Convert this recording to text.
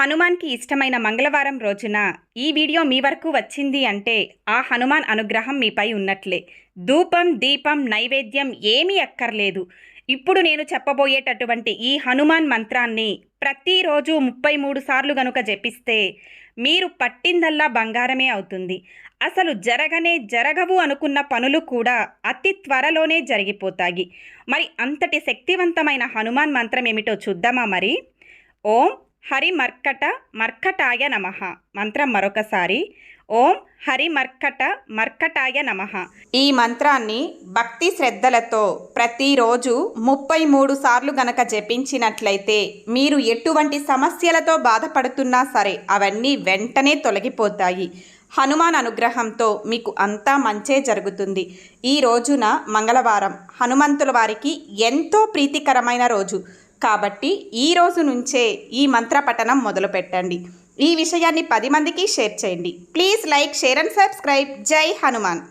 హనుమాన్కి ఇష్టమైన మంగళవారం రోజున ఈ వీడియో మీ వరకు వచ్చింది అంటే ఆ హనుమాన్ అనుగ్రహం మీపై ఉన్నట్లే. ధూపం దీపం నైవేద్యం ఏమీ అక్కర్లేదు. ఇప్పుడు నేను చెప్పబోయేటటువంటి ఈ హనుమాన్ మంత్రాన్ని ప్రతిరోజు ముప్పై మూడు సార్లు గనుక జపిస్తే మీరు పట్టిందల్లా బంగారమే అవుతుంది. అసలు జరగనే జరగవు అనుకున్న పనులు కూడా అతి త్వరలోనే జరిగిపోతాయి. మరి అంతటి శక్తివంతమైన హనుమాన్ మంత్రం ఏమిటో చూద్దామా మరి? ఓం హరి మర్కట మర్కటాయ నమ. మంత్రం మరొకసారి. ఓం హరి మర్కట మర్కటాయ నమ. ఈ మంత్రాన్ని భక్తి శ్రద్ధలతో ప్రతిరోజు ముప్పై మూడు సార్లు గనక జపించినట్లయితే మీరు ఎటువంటి సమస్యలతో బాధపడుతున్నా సరే అవన్నీ వెంటనే తొలగిపోతాయి. హనుమాన్ అనుగ్రహంతో మీకు అంతా మంచే జరుగుతుంది. ఈ రోజున మంగళవారం హనుమంతుల వారికి ఎంతో ప్రీతికరమైన రోజు. కాబట్టి ఈ రోజు నుంచే ఈ మంత్ర పఠనం మొదలు పెట్టండి ఈ విషయాన్ని పది మందికి షేర్ చేయండి. Please like share and subscribe. జై హనుమాన్.